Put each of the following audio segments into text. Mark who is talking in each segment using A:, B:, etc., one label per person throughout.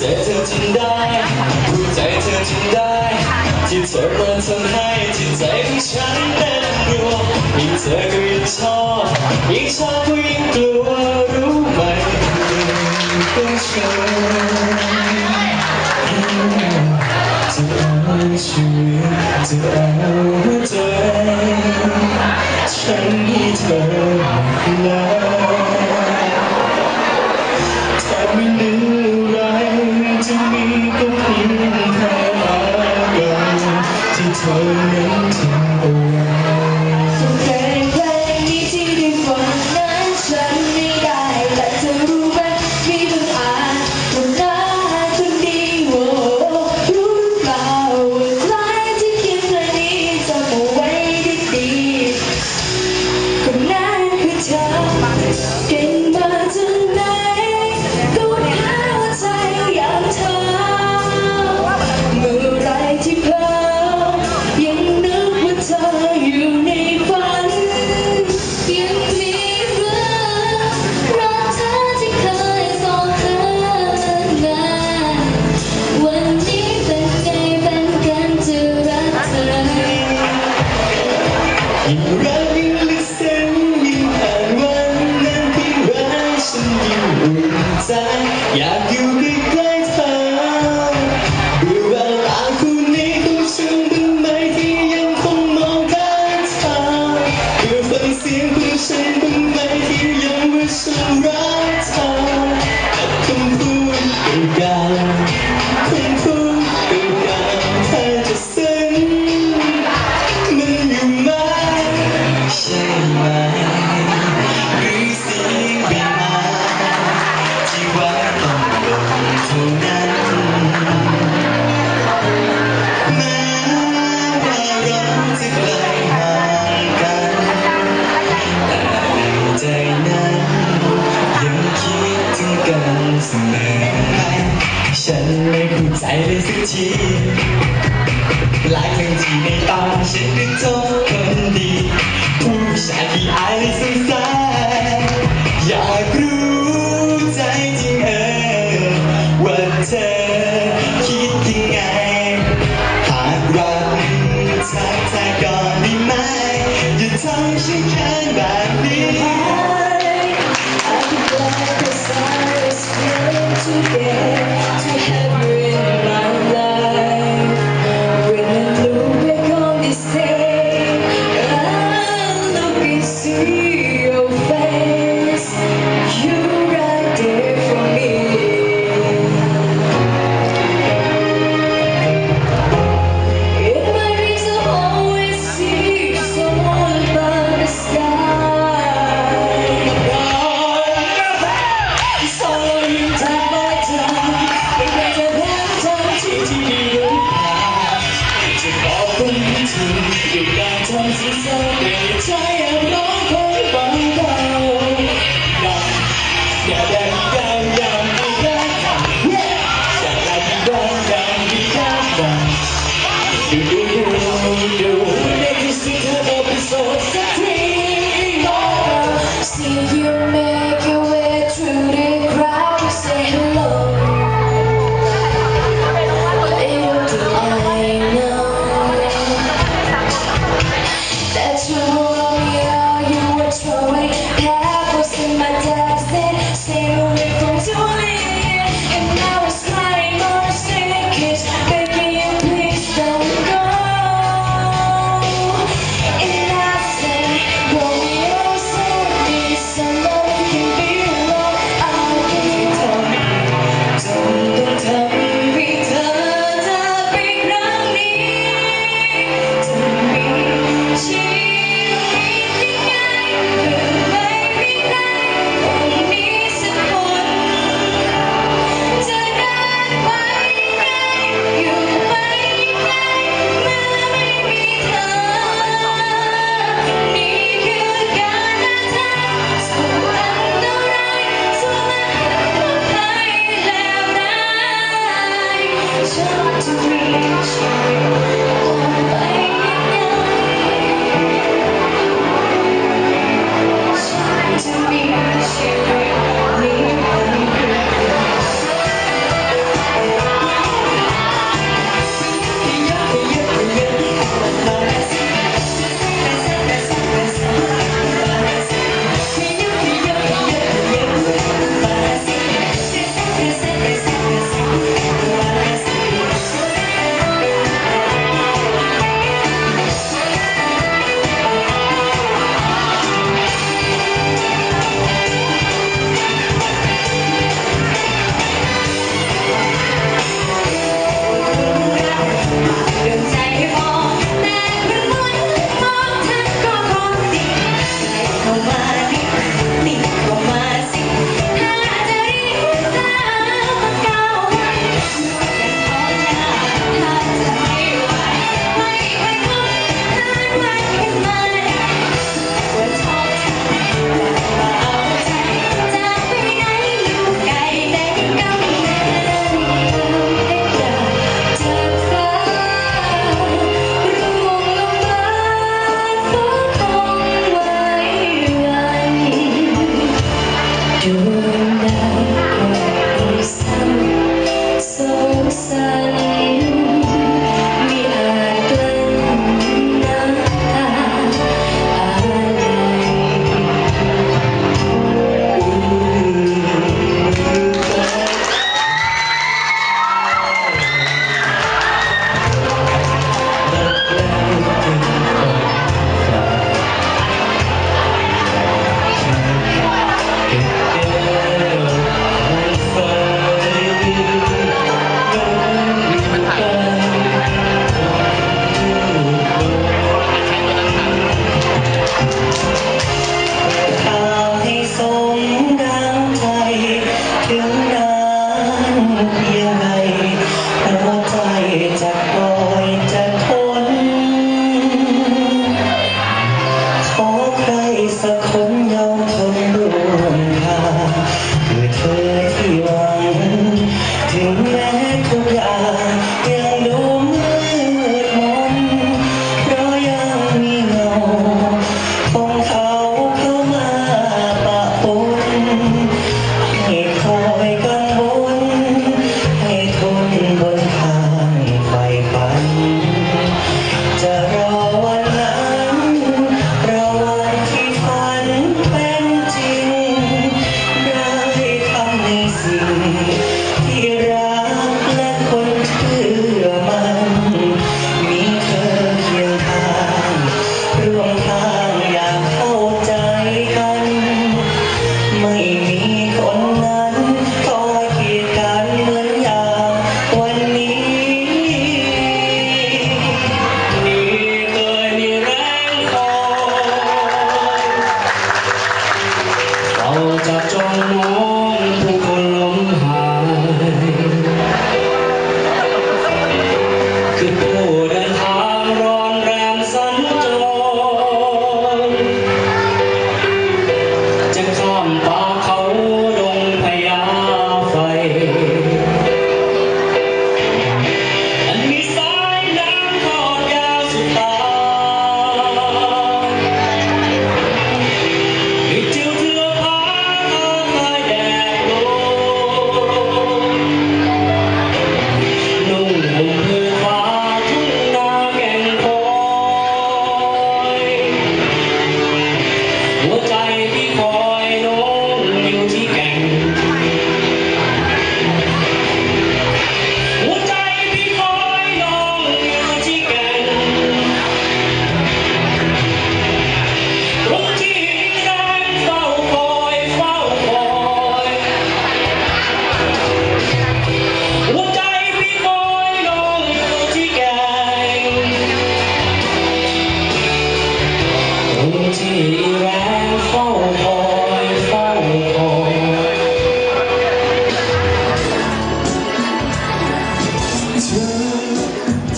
A: เธอเธอจึงได้รู้ใจเธอจึงได้ ที่เธอเทำให้จิตใจของฉันเต้รัวยิ่งเธอก็ยิ่งชอบยิ่งชอบก็ยิ่งกลัวรู้ไหมต้อเธอจะเอาชีวิ
B: ตจะเอา
A: ใจ ฉันให้เธอแล้วเธไม่ลืม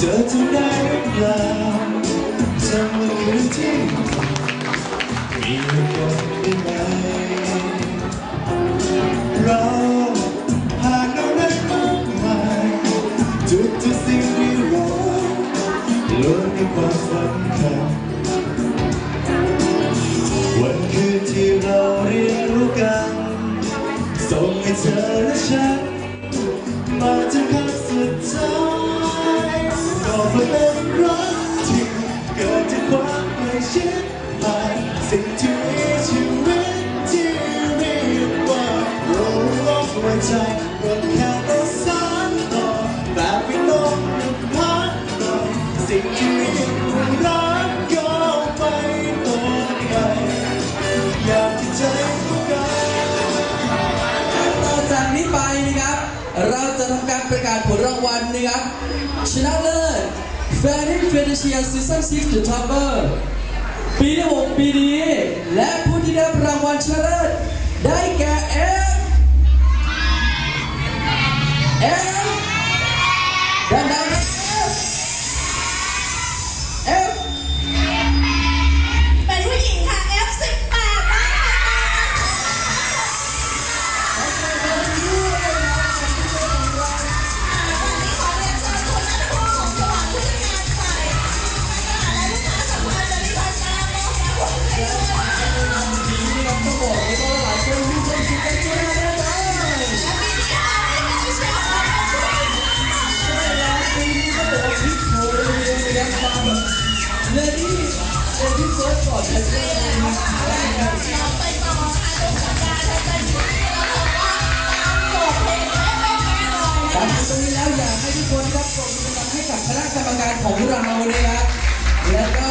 A: เธอ
C: จำ
A: ได้หรือเปล่าจำวันคืนที่มีกันได้ไหมเราผ่านอะไรมากมายทุกทุกสิ่งที่เราล้วนมีความสำคัญวันคืนที่เราเรียนรู้กันส่งให้เธอและฉันมาถึง ชิดผ่านสิ่งที่มีชีวิตที่เรียกว่าโลกโลกหัวใจรถแค่ต้องสานต่อแบบไม่ต้องพักหน่อสิ่งที่เรียกว่ารักก็ไปต่อไปอยากที่ใจต้องการ
D: ต่อจากนี้ไปนะครับ เราจะทำการประกาศผลรางวัลนะครับชนะเลิศแฟนนิเฟเดเชียซีซั่น6 The Topper ปี ที่ ต
B: ร
D: ง
B: และเป็นแน่นอน
D: ตามตรงนี้แล้วอยากให้ทุกคนครับปรบมือดังๆให้กับคณะกรรมการของเรานะครับแล้วก็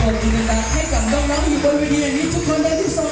D: ปรบมือดังๆให้กับน้องๆอยู่บนเวทีแห่งนี้ทุกคนได้ที่สอง